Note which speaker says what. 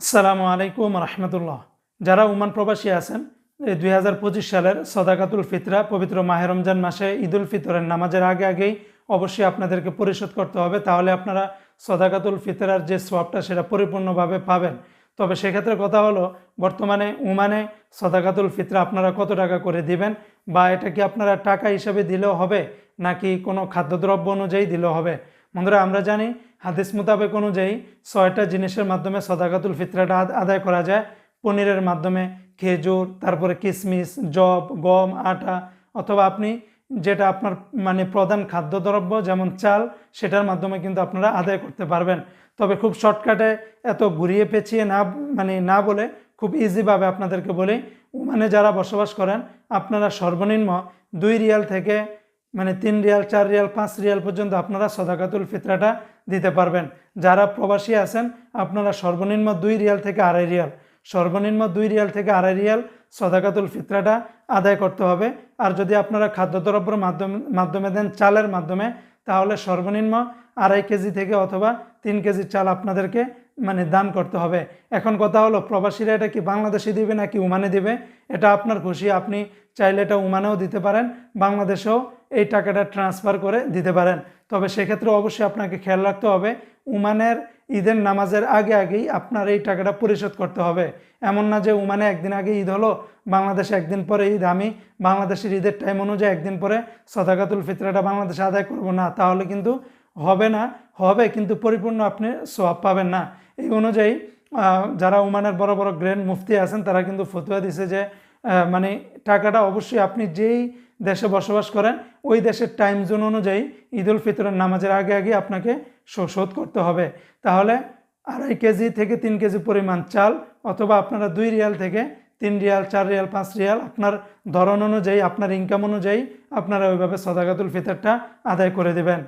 Speaker 1: আসসালামু আলাইকুম রহমতুল্লাহ। যারা উমান প্রবাসী আছেন দুই হাজার পঁচিশ সালের সদাকাতুল ফিতরা, পবিত্র মাহে রমজান মাসে ঈদুল ফিতরের নামাজের আগে আগেই অবশ্যই আপনাদেরকে পরিশোধ করতে হবে, তাহলে আপনারা সদাকাতুল ফিতরার যে সোয়াবটা সেটা পরিপূর্ণভাবে পাবেন। তবে সেক্ষেত্রে কথা হলো, বর্তমানে উমানে সদাকাতুল ফিতরা আপনারা কত টাকা করে দিবেন বা এটা কি আপনারা টাকা হিসাবে দিলেও হবে, নাকি কোনো খাদ্যদ্রব্য অনুযায়ী দিলেও হবে? বন্ধুরা, আমরা জানি হাদিস মোতাবেক অনুযায়ী ছয়টা জিনিসের মাধ্যমে সদাকাতুল ফিতরাটা আদায় করা যায়। পনিরের মাধ্যমে খেজুর, তারপরে কিশমিশ জব, গম, আটা, অথবা আপনি যেটা আপনার মানে প্রধান খাদ্যদ্রব্য যেমন চাল, সেটার মাধ্যমে কিন্তু আপনারা আদায় করতে পারবেন। তবে খুব শর্টকাটে এত ঘুরিয়ে পেঁচিয়ে না মানে না বলে খুব ইজিভাবে আপনাদেরকে বলি মানে যারা বসবাস করেন, আপনারা সর্বনিম্ন দুই রিয়াল থেকে মানে তিন রিয়াল, চার রিয়াল, পাঁচ রিয়াল পর্যন্ত আপনারা সদাকাতুল ফিতরাটা দিতে পারবেন। যারা প্রবাসী আছেন, আপনারা সর্বনিম্ন দুই রিয়াল থেকে আড়াই রিয়াল, সর্বনিম্ন দুই রিয়াল থেকে আড়াই রিয়াল সদাকাতুল ফিতরাটা আদায় করতে হবে। আর যদি আপনারা খাদ্যদ্রব্যের মাধ্যমে মাধ্যমে দেন, চালের মাধ্যমে তাহলে সর্বনিম্ন আড়াই কেজি থেকে অথবা তিন কেজি চাল আপনাদেরকে মানে দান করতে হবে। এখন কথা হলো, প্রবাসীরা এটা কি বাংলাদেশে দিবে নাকি উমানে দিবে? এটা আপনার খুশি, আপনি চাইলে এটা উমানেও দিতে পারেন, বাংলাদেশেও এই টাকাটা ট্রান্সফার করে দিতে পারেন। তবে সেক্ষেত্রে অবশ্যই আপনাকে খেয়াল রাখতে হবে, উমানের ঈদের নামাজের আগে আগেই আপনার এই টাকাটা পরিশোধ করতে হবে। এমন না যে উমানে একদিন আগে ঈদ হলো, বাংলাদেশে একদিন পরে ঈদ, আমি বাংলাদেশের ঈদের টাইম অনুযায়ী একদিন পরে সদাকাতুল ফিতরাটা বাংলাদেশে আদায় করব না, তাহলে কিন্তু হবে না, হবে কিন্তু পরিপূর্ণ আপনি সোয়াব পাবেন না। এই অনুযায়ী যারা উমানের বড় বড় গ্র্যান্ড মুফতি আছেন, তারা কিন্তু ফতুয়া দিছে যে মানে টাকাটা অবশ্যই আপনি যেই দেশে বসবাস করেন, ওই দেশের টাইম জোন অনুযায়ী ঈদ উল ফিতরের নামাজের আগে আগে আপনাকে শোধ করতে হবে। তাহলে আড়াই কেজি থেকে তিন কেজি পরিমাণ চাল অথবা আপনারা দুই রিয়াল থেকে তিন রিয়াল, চার রিয়াল, পাঁচ রিয়াল আপনার ধরন অনুযায়ী, আপনার ইনকাম অনুযায়ী আপনারা ওইভাবে সদাকাতুল ফিতরটা আদায় করে দেবেন।